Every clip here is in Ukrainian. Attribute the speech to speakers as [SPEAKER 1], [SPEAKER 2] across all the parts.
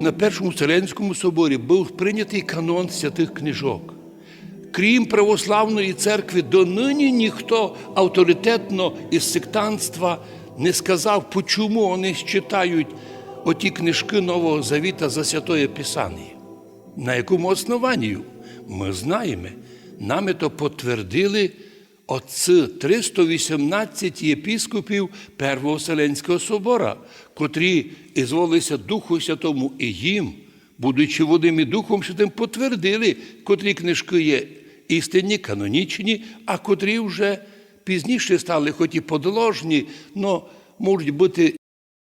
[SPEAKER 1] На Першому Вселенському соборі був прийнятий канон святих книжок. Крім православної церкви, донині ніхто авторитетно із сектантства не сказав, почому вони читають оті книжки Нового Завіта за Святое Писання. На якому основанні? Ми знаємо. Нами то потвердили отці 318 єпіскопів Первого Вселенського собора, котрі ізволилися Духу Святому і їм, будучи водим і Духом Святим, потвердили, котрі книжки є істинні, канонічні, а котрі вже пізніше стали, хоч і подложні, але можуть бути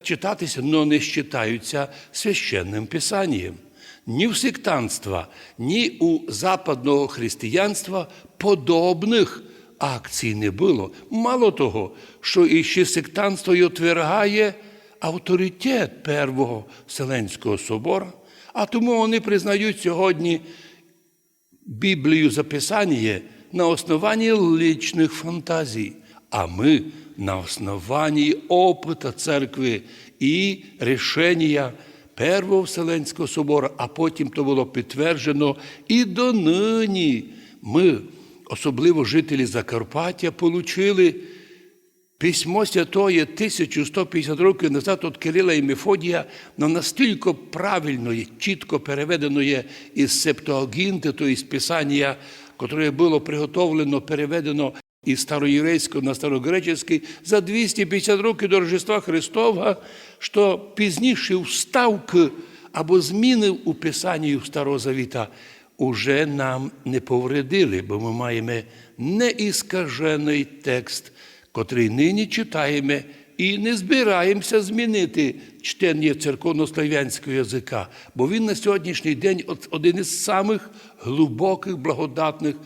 [SPEAKER 1] читатися, але не считаються священним писанням. Ні в сектантства, ні у западного християнства подобних акцій не було. Мало того, що і ще сектантство й отвергає авторитет Первого Вселенського собора, а тому вони признають сьогодні Біблію записання на основанні личних фантазій, а ми на основанні опита церкви і рішення Первого Вселенського собору, а потім то було підтверджено і донині ми, особливо жителі Закарпаття, отримали Письмо Святоє 1150 років назад від Кирила і Мефодія, но настільки правильно і чітко переведено є із Септуагінти, то із Писання, яке було приготовлено, переведено із староєврейського на старогреческий за 250 років до Рождества Христова, що пізніше вставки або зміни у Писанні Старого Завіта уже нам не повредили, бо ми маємо неіскажений текст котрий нині читаємо і не збираємося змінити чтення церковнослов'янського язика, бо він на сьогоднішній день один із самих глибоких, благодатних.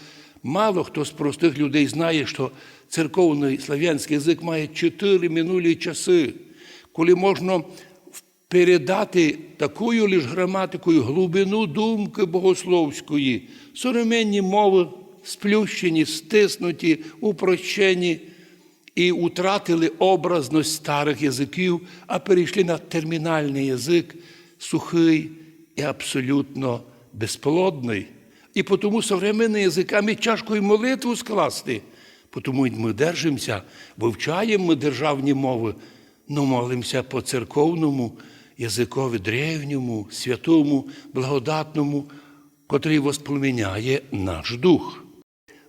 [SPEAKER 1] Мало хто з простих людей знає, що церковний слав'янський язик має чотири минулі часи, коли можна передати такою лиш граматикою глибину думки богословської, современні мови сплющені, стиснуті, упрощені і втратили образність старих язиків, а перейшли на термінальний язик, сухий і абсолютно безплодний. І тому современними язиками тяжко і молитву скласти. Тому ми держимося, вивчаємо ми державні мови, но молимося по церковному язикові древньому, святому, благодатному, котрий воспламеняє наш дух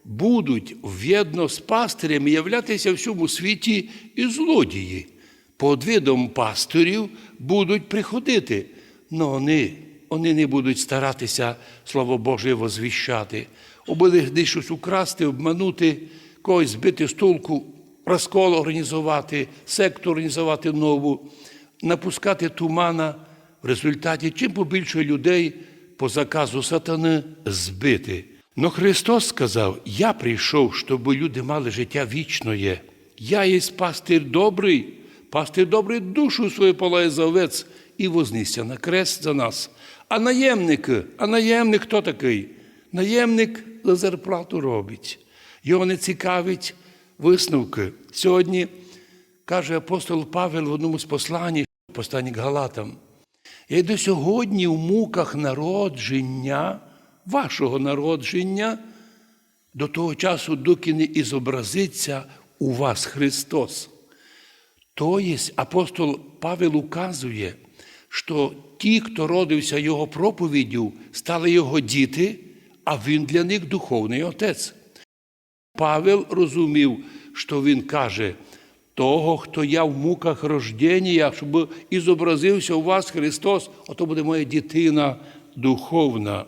[SPEAKER 1] будуть в'єдно з пастирями являтися всьому світі і злодії. Під видом пастирів будуть приходити, але вони, вони не будуть старатися Слово Боже возвіщати. Обили щось украсти, обманути, когось збити з толку, розкол організувати, секту організувати нову, напускати тумана. В результаті чим побільше людей по заказу сатани збити. Но Христос сказав: Я прийшов, щоб люди мали життя вічне. Я є пастир добрий, пастир добрий душу свою полає за овець і вознісся на крест за нас. А наємник, а наємник хто такий? Наємник за зарплату робить. Його не цікавить висновки. Сьогодні каже апостол Павел в одному з послань, посланні к Галатам. Я до сьогодні в муках народження, вашого народження, до того часу, доки не ізобразиться у вас Христос. Тобто апостол Павел указує, що ті, хто родився Його проповіддю, стали Його діти, а Він для них духовний отець. Павел розумів, що він каже, того, хто я в муках рождення, щоб і зобразився у вас Христос, ото буде моя дитина духовна.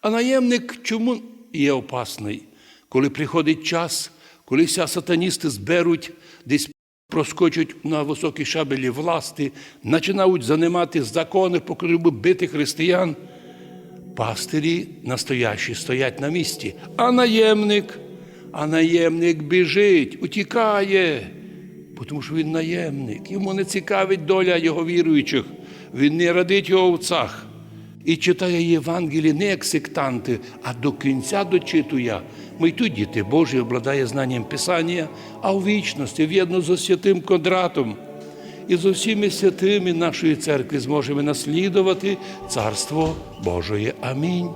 [SPEAKER 1] А наємник чому є опасний? Коли приходить час, коли вся сатаністи зберуть, десь проскочуть на високій шабелі власти, починають занимати закони, поки бити християн, пастирі настоящі стоять на місці, а наємник, а наємник біжить, утікає, тому що він наємник. Йому не цікавить доля його віруючих, він не радить його овцах. І читає Євангеліє не як сектанти, а до кінця дочитує. Ми й тут діти Божі обладає знанням Писання, а у вічності в'єдно за святим квадратом. і з усіми святими нашої церкви зможемо наслідувати Царство Божої. Амінь.